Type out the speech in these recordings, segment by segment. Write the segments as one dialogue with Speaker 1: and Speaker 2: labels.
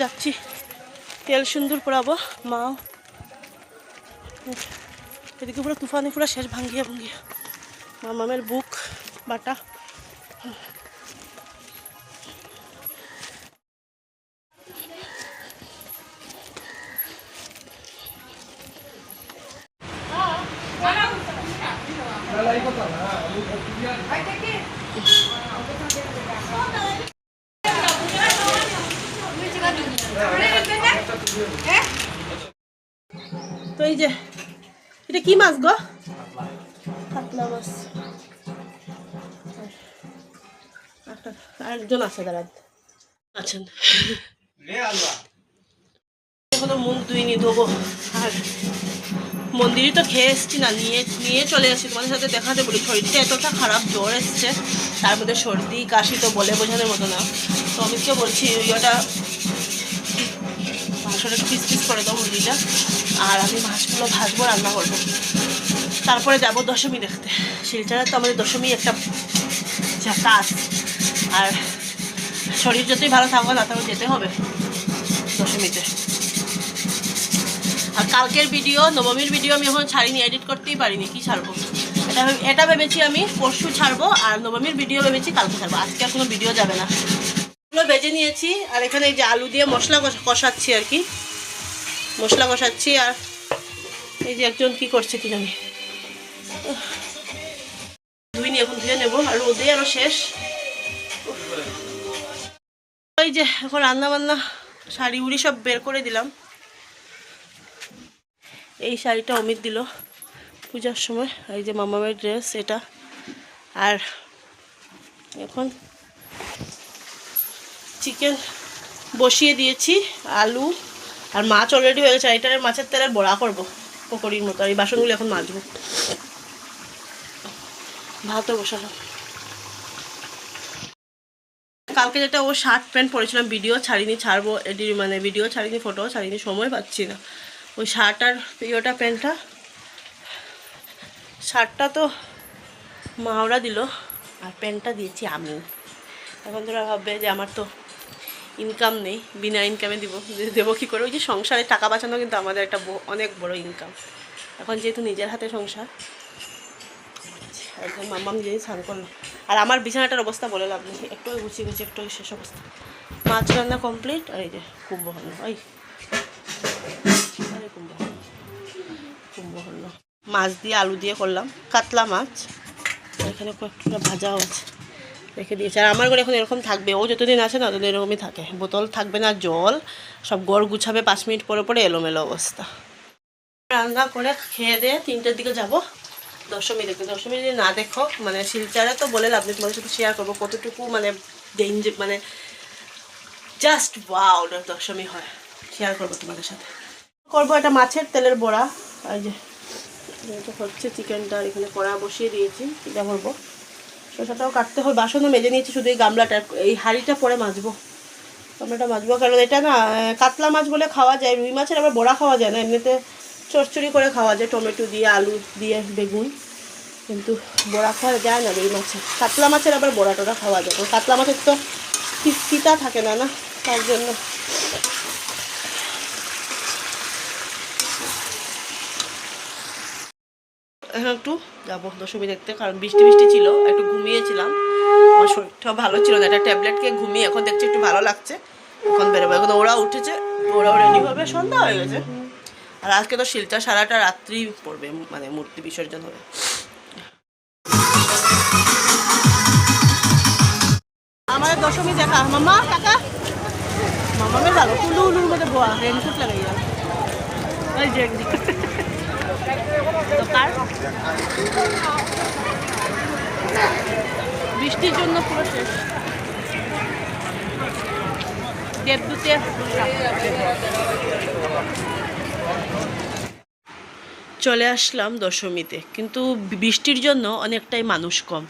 Speaker 1: যাচ্ছি। তেল সুন্দর পরাবো মা এদিকে পুরো তুফানে, পুরো শেষ ভাঙ্গিয়া ভাঙ্গিয়া। মামামের বুক, বাটা। তো এই যে এটা কি মাছ গো? কাতলা মাছ। আরেকজন আছে দাঁড়ান। আছেন এখনও মুখ ধুইনি ধোবো। আর মন্দিরই তো খেয়ে এসছি না নিয়ে নিয়ে চলে আসছি তোমাদের সাথে দেখাতে বলি শরীরটা এতটা খারাপ জ্বর এসছে। তার মধ্যে সর্দি কাশি তো বলে বোঝানোর মতো না। তো আমি অমিতকে বলছি ওইটা একটু পিস পিস করে দেবো মুরগিটা। আর আমি মাছগুলো ভাজবো, রান্না করব। তারপরে যাব দশমী দেখতে। শিলচরে তো আমাদের দশমী একটা কাজ আর শরীর যতই ভালো থাকব না তারপর যেতে হবে দশমীতে। আর কালকের ভিডিও, নবমীর ভিডিও আমি এখন ছাড়িনি এডিট করতেই পারিনি, কি ছাড়বো? এটা এটা ভেবেছি আমি পরশু ছাড়বো, আর নবমীর ভিডিও ভেবেছি কালকে ছাড়বো। আজকে আর কোনো ভিডিও যাবে না। এগুলো ভেজে নিয়েছি, আর এখানে এই যে আলু দিয়ে মশলা কষ- কষাচ্ছি আর কি। মশলা কষাচ্ছি আর এই যে একজন কি করছে কি জানি ধুইনি এখন ধুয়ে নেব, আর রোদে আরও শেষ। ওই যে এখন রান্না বান্না শাড়ি উড়ি সব বের করে দিলাম। এই শাড়িটা অমিত দিল পূজার সময়, এই যে মামামের ড্রেস এটা। আর এখন চিকেন বসিয়ে দিয়েছি, আলু আর মাছ অলরেডি হয়ে গেছে। আর এটার মাছের তেলের বড়া করব, পকোড়ির মতো। আর এই বাসনগুলো এখন মাজবো। ভাতও বসালাম। কালকে যেটা ও শার্ট প্যান্ট পরেছিলাম, ভিডিও ছাড়িনি, ছাড়বো, এডি মানে ভিডিও ছাড়িনি ফটো ছাড়িনি, সময় পাচ্ছি না। ওই শার্ট আর ইয়েটা প্যান্টটা, শার্টটা তো মাওরা দিল, আর প্যান্টটা দিয়েছি আমি। এখন তোরা ভাববে যে আমার তো ইনকাম নেই, বিনা ইনকামে দিব। যে- দেবো কী করে? ওই যে সংসারে টাকা বাঁচানো কিন্তু আমাদের একটা অনেক বড় ইনকাম এখন যেহেতু নিজের হাতে সংসার, একদম মাম্মাম দিয়ে স্নান করল। আর আমার বিছানাটার অবস্থা বলে লাভ নেই। একটু গুছিয়ে গুছিয়ে, একটু শেষ অবস্থা। মাছ রান্না কমপ্লিট আর এই যে কুম্ভহর্ণ ওই কুম্ভহর্ণ মাছ দিয়ে আলু দিয়ে করলাম। কাতলা মাছ। এখানে কয়েকটা ভাজাও আছে। রেখে দিয়েছে। আর আমার ঘরে এখন এরকম থাকবে। ও যতদিন আছে না, ততদিন এরকমই থাকে। বোতল থাকবে না, জল, সব গড় গুছাবে পাঁচ মিনিট পরে পরে এলোমেলো অবস্থা। রান্না করে খেয়ে দিয়ে তিনটের দিকে যাব। দশমী দেখতে। দশমী যদি না দেখো মানে শিলচারে তো বলে লাভ নেই, তোমাদের সাথে শেয়ার করব। কতটুকু মানে ডেঞ্জার মানে জাস্ট বা ওয়াও দশমী হয়। শেয়ার করব তোমাদের সাথে। করব এটা মাছের তেলের বড়া। আর যে হচ্ছে চিকেনটা এখানে কড়া বসিয়ে দিয়েছি। এটা করব। শসাটাও কাটতে হয় বাসনও মেজে নিয়েছি, শুধু এই গামলাটা, এই হাঁড়িটা পরে মাজবো। গামলাটা মাজবো, কারণ এটা না কাতলা মাছ বলে খাওয়া যায়, রুই মাছের আবার বড়া খাওয়া যায় না, এমনিতে চচ্চড়ি করে খাওয়া যায়, টমেটো দিয়ে, আলু দিয়ে, বেগুন। কিন্তু বড়া খাওয়া যায় না রুই মাছের। কাতলা মাছের আবার বড়া টড়া খাওয়া যায় কাতলা মাছের তো ফিতা থাকে না না, তার জন্য এখন একটু যাব দশমী দেখতে, কারণ বৃষ্টি বৃষ্টি ছিল, একটু ঘুমিয়েছিলাম। আমার শরীরটাও ভালো ছিল না, একটা ট্যাবলেট খেয়ে ঘুমিয়ে এখন দেখছি একটু ভালো লাগছে। এখন বেরোবো, এখন ওরা উঠেছে ওরাও রেডি হবে, সন্ধ্যা হয়ে গেছে। আর আজকে তো শিলচা সারাটা রাত্রি পড়বে মানে মূর্তি বিসর্জন হবে। আমাদের দশমী দেখা মামা কাকা? মামামের ভালো টুলু উলুর মধ্যে বোয়া রেনকোট লাগাইয়া ওই যে একদিকে। তো কার বৃষ্টির জন্য পুরো শেষ। দেবদূতে চলে আসলাম দশমীতে। কিন্তু বৃষ্টির জন্য অনেকটাই মানুষ কম।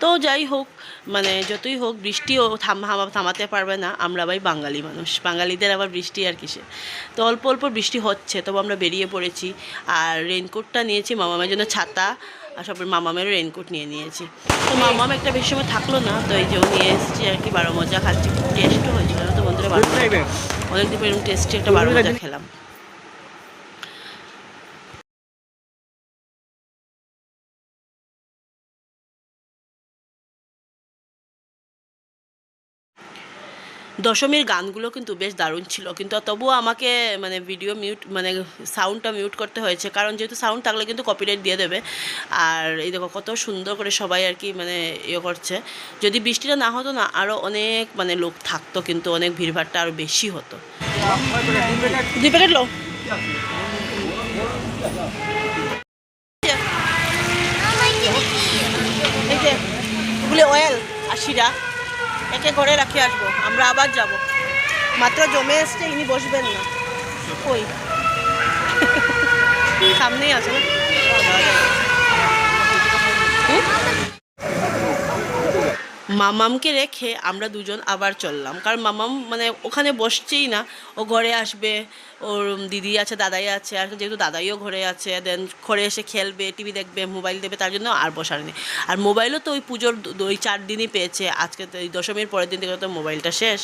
Speaker 1: তো যাই হোক মানে যতই হোক বৃষ্টিও থামা- থামাতে পারবে না। আমরা ভাই বাঙালি মানুষ। বাঙালিদের আবার বৃষ্টি আর কিসে? তো অল্প অল্প বৃষ্টি হচ্ছে তবু আমরা বেরিয়ে পড়েছি। আর রেনকোটটা নিয়েছি মামামের জন্য ছাতা। আর সব মামামেরও রেনকোট নিয়ে নিয়েছি। তো মামাম একটা বেশি সময় থাকল না তো এই যে ও নিয়ে এসেছি আর কি বারো মজা খাচ্ছি। খুব টেস্টও হয়েছিল। তো বন্ধুরা পর এরকম টেস্টি একটা বারো ভাজা খেলাম। দশমীর গানগুলো কিন্তু বেশ দারুণ ছিল। কিন্তু তবুও আমাকে মানে ভিডিও মিউট মানে সাউন্ডটা মিউট করতে হয়েছে। কারণ যেহেতু সাউন্ড থাকলে কিন্তু কপিরাইট দিয়ে দেবে। আর এই দেখো, কত সুন্দর করে সবাই আর কি মানে ইয়ে করছে। যদি বৃষ্টিটা না হতো না আরও অনেক মানে লোক থাকতো কিন্তু, অনেক ভিড়ভাড়টা আরও বেশি হতো। দুই প্যাকেট লো এই যে এগুলি অয়েল আশিরা। একে ঘরে রাখি আসব। আমরা আবার যাব। মাত্র জমে এসছে, ইনি বসবেন না। ওই সামনেই আছে না? মামামকে রেখে আমরা দুজন আবার চললাম। কারণ মামাম মানে ওখানে বসছেই না। ও ঘরে আসবে, ওর দিদি আছে, দাদাই আছে, আর যেহেতু দাদাইও ঘরে আছে দেন ঘরে এসে খেলবে টিভি দেখবে মোবাইল দেবে, তার জন্য আর বসার নেই। আর মোবাইলও তো ওই পুজোর ওই চার দিনই পেয়েছে। আজকে তো এই দশমীর পরের দিন থেকে তো মোবাইলটা শেষ।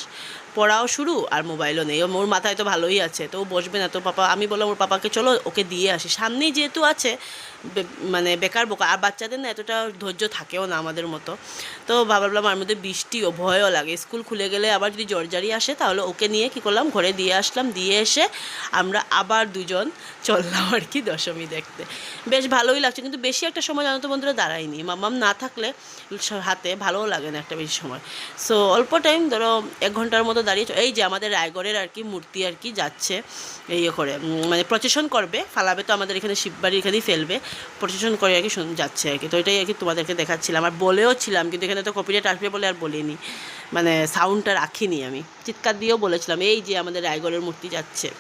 Speaker 1: পড়াও শুরু, আর মোবাইলও নেই। ওর মাথায় তো ভালোই আছে। তো ও বসবে না। তো পাপা, আমি বললাম, ওর পাপাকে চলো, ওকে দিয়ে আসি। সামনেই যেহেতু আছে মানে বেকার বোকা, আর বাচ্চাদের না এতটা ধৈর্য থাকেও না আমাদের মতো। তো ভাবলাম আর মধ্যে বৃষ্টিও ভয়ও লাগে। স্কুল খুলে গেলে আবার যদি জর্জারি আসে তাহলে ওকে নিয়ে কী করলাম? ঘরে দিয়ে আসলাম। দিয়ে এসে আমরা আবার দুজন চললাম আর কি দশমী দেখতে। বেশ ভালোই লাগছে। কিন্তু বেশি একটা সময় জানো তো বন্ধুরা দাঁড়ায়নি। মামাম না থাকলে হাতে ভালোও লাগে না একটা বেশি সময়। সো, অল্প টাইম ধরো এক ঘণ্টার মতো দাঁড়িয়ে এই যে আমাদের রায়গড়ের আর কি মূর্তি আর কি যাচ্ছে ইয়ে করে। মানে প্রচেশন করবে, ফালাবে তো আমাদের এখানে শিববাড়ির এখানেই ফেলবে। প্রচেশন করে আর কি যাচ্ছে আর কি। তো এটাই আর কি তোমাদেরকে দেখাচ্ছিলাম। আর বলেও ছিলাম, কিন্তু এখানে তো কপিরাইট আসবে বলে আর বলিনি। মানে সাউন্ডটা রাখিনি আমি। চিৎকার দিয়েও বলেছিলাম, এই যে আমাদের রায়গড়ের মূর্তি যাচ্ছে।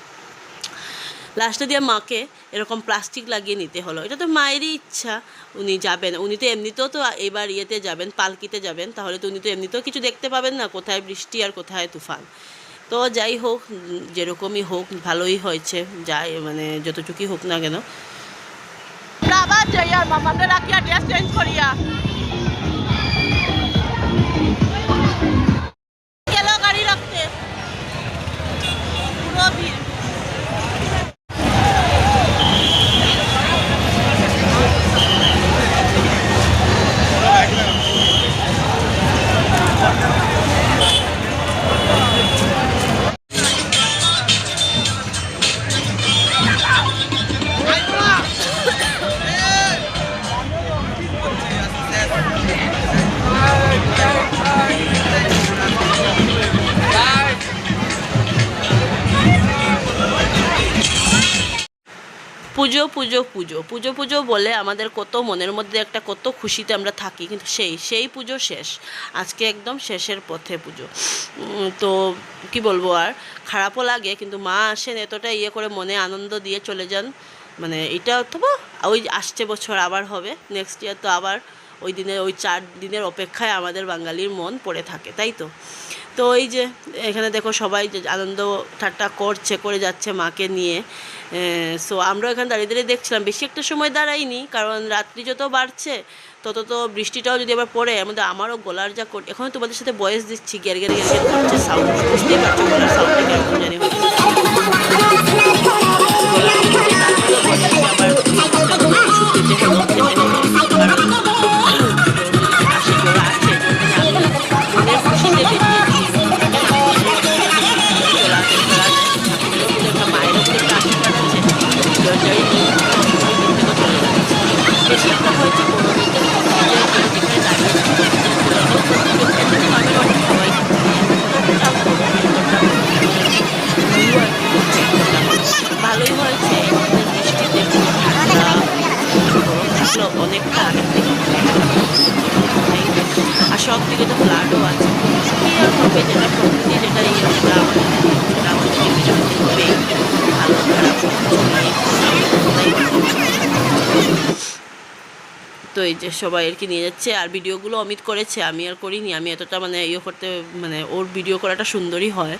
Speaker 1: লাস্টে দিয়ে মাকে এরকম প্লাস্টিক লাগিয়ে নিতে হলো। এটা তো মায়েরই ইচ্ছা, উনি যাবেন। উনি তো এমনিতেও তো এবার ইয়েতে যাবেন, পালকিতে যাবেন। তাহলে তো উনি তো এমনিতেও কিছু দেখতে পাবেন না, কোথায় বৃষ্টি আর কোথায় তুফান। তো যাই হোক, যেরকমই হোক, ভালোই হয়েছে। যাই মানে যতটুকুই হোক না কেন। আবার যাই আর মামাকে রাখিয়া ড্রেস চেঞ্জ করিয়া পুজো পুজো পুজো। পুজো পুজো বলে আমাদের কত মনের মধ্যে একটা কত খুশিতে আমরা থাকি, কিন্তু সেই সেই পুজো শেষ। আজকে একদম শেষের পথে পুজো। তো কি বলব আর? খারাপও লাগে, কিন্তু মা আসেন এতটা ইয়ে করে মনে আনন্দ দিয়ে চলে যান। মানে এটা অথবা ওই আসছে বছর আবার হবে নেক্সট ইয়ার তো আবার ওই দিনের ওই চার দিনের অপেক্ষায় আমাদের বাঙালির মন পড়ে থাকে, তাই তো তো এই যে, এখানে দেখো সবাই যে আনন্দ ঠাট্টা করছে, করে যাচ্ছে মাকে নিয়ে সো আমরা এখানে দাঁড়িয়ে দাঁড়িয়ে দেখছিলাম বেশি একটা সময় দাঁড়াইনি কারণ রাত্রি যত বাড়ছে, তত তো বৃষ্টিটাও যদি আবার পড়ে মধ্যে আমারও গলার যা এখন তোমাদের সাথে বয়স দিচ্ছি গ্যার গ্যার গ্যার করছে সাউন্ড বুঝতেই পারছ গলার সাউন্ডটা জানি হচ্ছে। সব দিকে তো ফ্ল্যাটও আছে। তো এই যে সবাই আর কি নিয়ে যাচ্ছে, আর ভিডিওগুলো অমিত করেছে, আমি আর করিনি, আমি এতটা মানে ইয়ে করতে মানে ওর ভিডিও করাটা সুন্দরই হয়।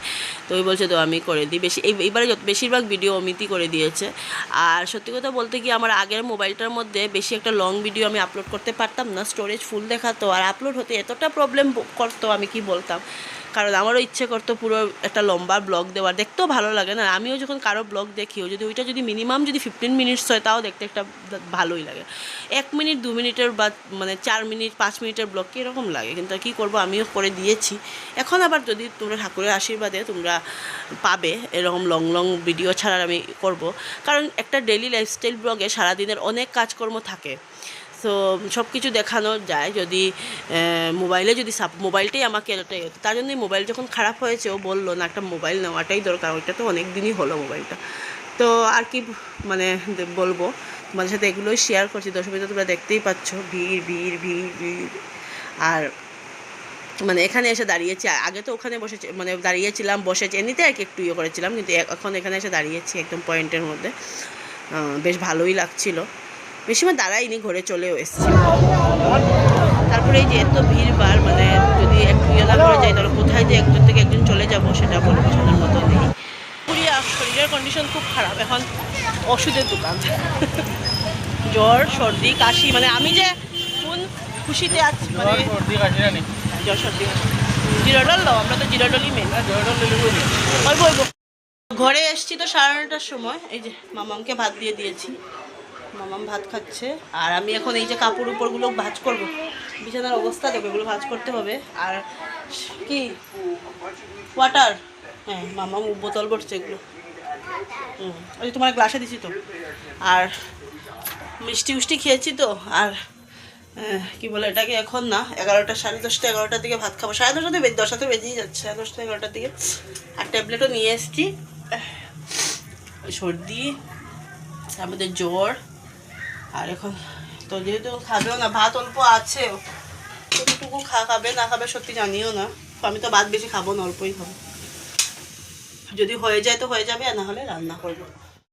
Speaker 1: তো ওই বলছে, তো আমি করে দিই। বেশি, এই, এইবারে যত, বেশিরভাগ ভিডিও অমিতই করে দিয়েছে। আর সত্যি কথা বলতে কি আমার আগের মোবাইলটার মধ্যে বেশি একটা লং ভিডিও আমি আপলোড করতে পারতাম না স্টোরেজ ফুল দেখাতো, আর আপলোড হতে এতটা প্রবলেম করতো আমি কি বলতাম? কারণ আমারও ইচ্ছে করতো পুরো একটা লম্বা ব্লগ দেওয়ার, দেখতেও ভালো লাগে না। আমিও যখন কারও ব্লগ দেখিও যদি, ওইটা যদি মিনিমাম যদি ফিফটিন মিনিটস হয়, তাও দেখতে একটা ভালোই লাগে। এক মিনিট দু মিনিটের বা মানে চার মিনিট, পাঁচ মিনিটের ব্লগ কীরকম লাগে? কিন্তু কী করব? আমিও করে দিয়েছি। এখন আবার যদি তোমরা ঠাকুরের আশীর্বাদে তোমরা পাবে, এরকম লং লং ভিডিও ছাড়ার আমি করব। কারণ একটা ডেলি লাইফস্টাইল ব্লগে সারাদিনের অনেক কাজকর্ম থাকে। সো সব কিছু দেখানো যায় যদি মোবাইলে যদি সাপ মোবাইলটাই আমাকে এতটাই হতো তার জন্যই মোবাইল যখন খারাপ হয়েছে, ও বলল, না, একটা মোবাইল নেওয়াটাই দরকার। ওইটা তো অনেক দিনই হলো মোবাইলটা তো আর কি মানে বলব? তোমাদের সাথে এগুলোই শেয়ার করছি। দর্শক তোমরা দেখতেই পাচ্ছ, ভিড় ভিড় ভিড় ভিড়। আর মানে এখানে এসে দাঁড়িয়েছি। আগে তো ওখানে বসে মানে দাঁড়িয়েছিলাম, বসেছি, এমনিতে আর কি একটু ইয়ে করেছিলাম, কিন্তু এখন এখানে এসে দাঁড়িয়েছি একদম পয়েন্টের মধ্যে। বেশ ভালোই লাগছিল। বেশি সময় দাঁড়াইনি, ঘরে চলেও এসেছি। তারপরে এই যে এত ভিড় বার মানে যদি একটু ইয়ে না করে যাই, তাহলে কোথায় যে একজন থেকে একজন চলে যাব, সেটা বলে বোঝানোর মতো নেই। পুরিয়া শরীরের কন্ডিশন খুব খারাপ। এখন ওষুধের দোকান। জ্বর সর্দি কাশি মানে আমি যে কোন খুশিতে আছি মানে জ্বর সর্দি কাশি জিরোডল দাও আমরা তো জিরোডলই মেন অল্প অল্প ঘরে এসছি তো সাড়ে নটার সময় এই যে মামামকে ভাত দিয়ে দিয়েছি। মামাম ভাত খাচ্ছে আর আমি এখন এই যে কাপড় উপরগুলো ভাজ করব। বিছানার অবস্থা দেখো এগুলো ভাজ করতে হবে। আর কি? ওয়াটার হ্যাঁ মামাম বোতল ভরছে এগুলো। ওই তোমার গ্লাসে দিছি তো। আর মিষ্টি উষ্টি খেয়েছি তো, আর কি বলে এটাকে এখন না, এগারোটা, সাড়ে দশটা, এগারোটার দিকে ভাত খাব। সাড়ে দশটাতে বেজে দশটাতে বেজেই যাচ্ছে, সাড়ে দশটা, এগারোটার দিকে। আর ট্যাবলেটও নিয়ে এসেছি। সর্দি, আমাদের জ্বর, আর এখন তো যেহেতু খাবেও না, ভাত অল্প আছে। কতটুকু খা, খাবে না খাবে সত্যি জানিও না। আমি তো ভাত বেশি খাব না, অল্পই খাব। যদি হয়ে যায় তো হয়ে যাবে আর না হলে রান্না করব